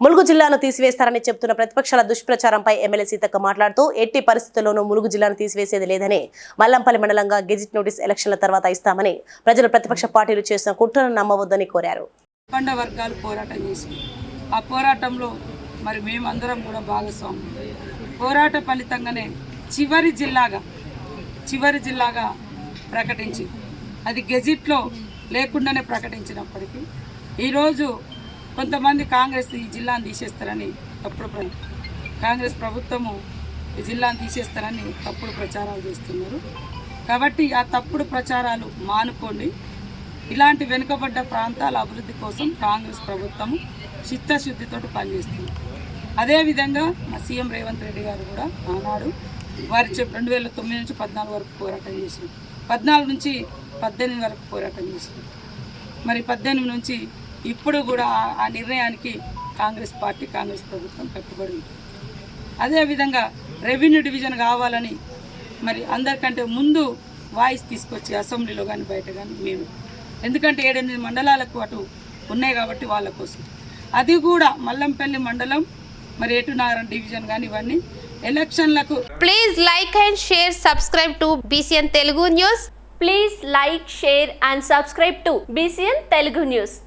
ములుగు జిల్లాను తీసివేస్తారని చెబుతున్న ప్రతిపక్షాల దుష్ప్రచారంపై ఎమ్మెల్యే సీతక్క మాట్లాడుతూ ఎట్టి పరిస్థితుల్లోనూ ములుగు జిల్లాను తీసివేసేది లేదని మల్లంపల్లి మండలంగా గెజిట్ నోటీస్ ఎలక్షన్ల తర్వాత ఇస్తామని ప్రజలు ప్రతిపక్ష పార్టీలు చేసిన కుట్రను నమ్మవద్దని కోరారు. పండ వర్గాలు పోరాటం చేసి ఆ పోరాటంలో మరి మేమందరం కూడా భాగస్వామ్యం పోరాట ఫలితంగానే చివరి జిల్లాగా చివరి జిల్లాగా ప్రకటించి అది గెజిట్లో లేకుండానే ప్రకటించినప్పటికీ ఈరోజు కొంతమంది కాంగ్రెస్ ఈ జిల్లాను తీసేస్తారని తప్పుడు ప్ర- కాంగ్రెస్ ప్రభుత్వము ఈ జిల్లాను తీసేస్తారని తప్పుడు ప్రచారాలు చేస్తున్నారు. కాబట్టి ఆ తప్పుడు ప్రచారాలు మానుకోండి. ఇలాంటి వెనుకబడ్డ ప్రాంతాల అభివృద్ధి కోసం కాంగ్రెస్ ప్రభుత్వం చిత్తశుద్ధితో పనిచేస్తుంది. అదేవిధంగా మా సీఎం రేవంత్ రెడ్డి గారు కూడా ఆనాడు వారి చెప్పి రెండు వేల తొమ్మిది నుంచి పద్నాలుగు వరకు పోరాటం చేసింది పద్నాలుగు నుంచి పద్దెనిమిది వరకు పోరాటం చేసింది మరి పద్దెనిమిది నుంచి ఇప్పుడు కూడా ఆ- నిర్ణయానికి కాంగ్రెస్ పార్టీ కాంగ్రెస్ ప్రభుత్వం కట్టుబడి ఉంది. అదేవిధంగా రెవెన్యూ డివిజన్ కావాలని మరి అందరికంటే ముందు వాయిస్ తీసుకొచ్చి అసెంబ్లీలో కానీ బయట కానీ మేము. ఎందుకంటే ఏడెనిమిది మండలాలకు అటు ఉన్నాయి కాబట్టి వాళ్ళ కోసం. అది కూడా మల్లంపల్లి మండలం మరి ఏటునారాయణ డివిజన్ కానీ ఇవన్నీ ఎలక్షన్లకు please like and share subscribe to BCN Telugu news please like share and subscribe to BCN Telugu news